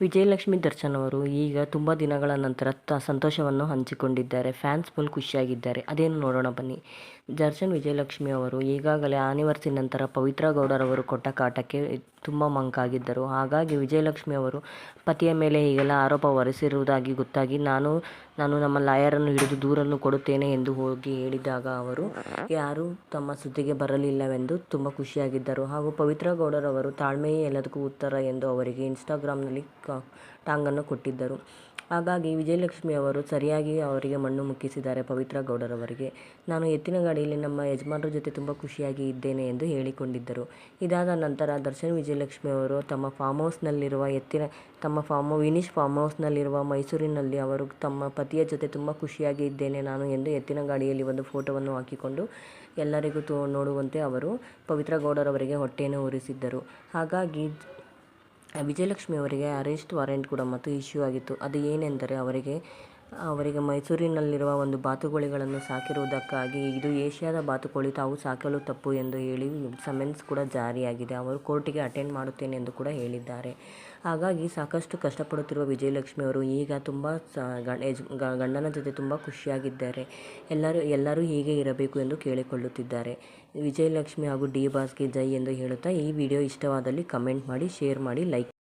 ವಿಜಯಲಕ್ಷ್ಮಿ ದರ್ಶನ್ ಅವರು ಈಗ ತುಂಬ ದಿನಗಳ ನಂತರ ತ ಸಂತೋಷವನ್ನು ಹಂಚಿಕೊಂಡಿದ್ದಾರೆ. ಫ್ಯಾನ್ಸ್ ಫುಲ್ ಖುಷಿಯಾಗಿದ್ದಾರೆ. ಅದೇನು ನೋಡೋಣ ಬನ್ನಿ. ದರ್ಶನ್ ವಿಜಯಲಕ್ಷ್ಮಿ ಅವರು ಈಗಾಗಲೇ ಆನಿವರ್ಸಿ ನಂತರ ಪವಿತ್ರ ಗೌಡರವರು ಕೊಟ್ಟ ಕಾಟಕ್ಕೆ ತುಂಬ ಮಂಕಾಗಿದ್ದರು. ಹಾಗಾಗಿ ವಿಜಯಲಕ್ಷ್ಮಿ ಅವರು ಪತಿಯ ಮೇಲೆ ಹೀಗೆಲ್ಲ ಆರೋಪ ಹೊರಿಸಿರುವುದಾಗಿ ಗೊತ್ತಾಗಿ ನಾನು ನಾನು ನಮ್ಮ ಲಾಯರನ್ನು ಹಿಡಿದು ದೂರನ್ನು ಕೊಡುತ್ತೇನೆ ಎಂದು ಹೋಗಿ ಹೇಳಿದಾಗ ಅವರು, ಯಾರೂ ತಮ್ಮ ಸುದ್ದಿಗೆ ಬರಲಿಲ್ಲವೆಂದು ತುಂಬ ಖುಷಿಯಾಗಿದ್ದರು. ಹಾಗೂ ಪವಿತ್ರ ಗೌಡರವರು ತಾಳ್ಮೆಯೇ ಎಲ್ಲದಕ್ಕೂ ಉತ್ತರ ಎಂದು ಅವರಿಗೆ ಇನ್ಸ್ಟಾಗ್ರಾಮ್ನಲ್ಲಿ ಟಾಂಗನ್ನು ಕೊಟ್ಟಿದ್ದರು. ಹಾಗಾಗಿ ವಿಜಯಲಕ್ಷ್ಮಿ ಅವರು ಸರಿಯಾಗಿ ಅವರಿಗೆ ಮಣ್ಣು ಮುಕ್ಕಿಸಿದ್ದಾರೆ ಪವಿತ್ರ ಗೌಡರವರಿಗೆ. ನಾನು ಎತ್ತಿನ ಗಾಡಿಯಲ್ಲಿ ನಮ್ಮ ಯಜಮಾನರ ಜೊತೆ ತುಂಬ ಖುಷಿಯಾಗಿ ಇದ್ದೇನೆ ಎಂದು ಹೇಳಿಕೊಂಡಿದ್ದರು. ಇದಾದ ನಂತರ ದರ್ಶನ್ ವಿಜಯಲಕ್ಷ್ಮಿ ಅವರು ತಮ್ಮ ಫಾರ್ಮ್ ಹೌಸ್ನಲ್ಲಿರುವ ಎತ್ತಿನ, ತಮ್ಮ ಫಾರ್ಮ್ ವಿನಿಶ್ ಫಾರ್ಮ್ ಹೌಸ್ನಲ್ಲಿರುವ ಮೈಸೂರಿನಲ್ಲಿ ಅವರು ತಮ್ಮ ಪತಿಯ ಜೊತೆ ತುಂಬ ಖುಷಿಯಾಗಿ ಇದ್ದೇನೆ ನಾನು ಎಂದು ಎತ್ತಿನ ಗಾಡಿಯಲ್ಲಿ ಒಂದು ಫೋಟೋವನ್ನು ಹಾಕಿಕೊಂಡು ಎಲ್ಲರಿಗೂ ತೋ, ನೋಡುವಂತೆ ಅವರು ಪವಿತ್ರ ಗೌಡರವರಿಗೆ ಹೊಟ್ಟೆಯನ್ನು ಉರಿಸಿದ್ದರು. ಹಾಗಾಗಿ ವಿಜಯಲಕ್ಷ್ಮಿ ಅವರಿಗೆ ಅರೆಸ್ಟ್ ವಾರೆಂಟ್ ಕೂಡ ಮತ್ತು ಇಶ್ಯೂ ಆಗಿತ್ತು. ಅದು ಏನೆಂದರೆ ಅವರಿಗೆ ಅವರಿಗೆ ಮೈಸೂರಿನಲ್ಲಿರುವ ಒಂದು ಬಾತುಕೋಳಿಗಳನ್ನು ಸಾಕಿರುವುದಕ್ಕಾಗಿ ಇದು ಏಷ್ಯಾದ ಬಾತುಕೋಳಿ, ತಾವು ಸಾಕಲು ತಪ್ಪು ಎಂದು ಹೇಳಿ ಸಮನ್ಸ್ ಕೂಡ ಜಾರಿಯಾಗಿದೆ. ಅವರು ಕೋರ್ಟಿಗೆ ಅಟೆಂಡ್ ಮಾಡುತ್ತೇನೆ ಎಂದು ಕೂಡ ಹೇಳಿದ್ದಾರೆ. ಹಾಗಾಗಿ ಸಾಕಷ್ಟು ಕಷ್ಟಪಡುತ್ತಿರುವ ವಿಜಯಲಕ್ಷ್ಮಿ ಅವರು ಈಗ ತುಂಬ ಗಂಡನ ಜೊತೆ ತುಂಬ ಖುಷಿಯಾಗಿದ್ದಾರೆ. ಎಲ್ಲರೂ ಎಲ್ಲರೂ ಹೀಗೆ ಇರಬೇಕು ಎಂದು ಕೇಳಿಕೊಳ್ಳುತ್ತಿದ್ದಾರೆ. ವಿಜಯಲಕ್ಷ್ಮಿ ಹಾಗೂ ಡಿ ಬಾಸ್ಗೆ ಜೈ ಎಂದು ಹೇಳುತ್ತಾ ಈ ವಿಡಿಯೋ ಇಷ್ಟವಾದಲ್ಲಿ ಕಮೆಂಟ್ ಮಾಡಿ, ಶೇರ್ ಮಾಡಿ, ಲೈಕ್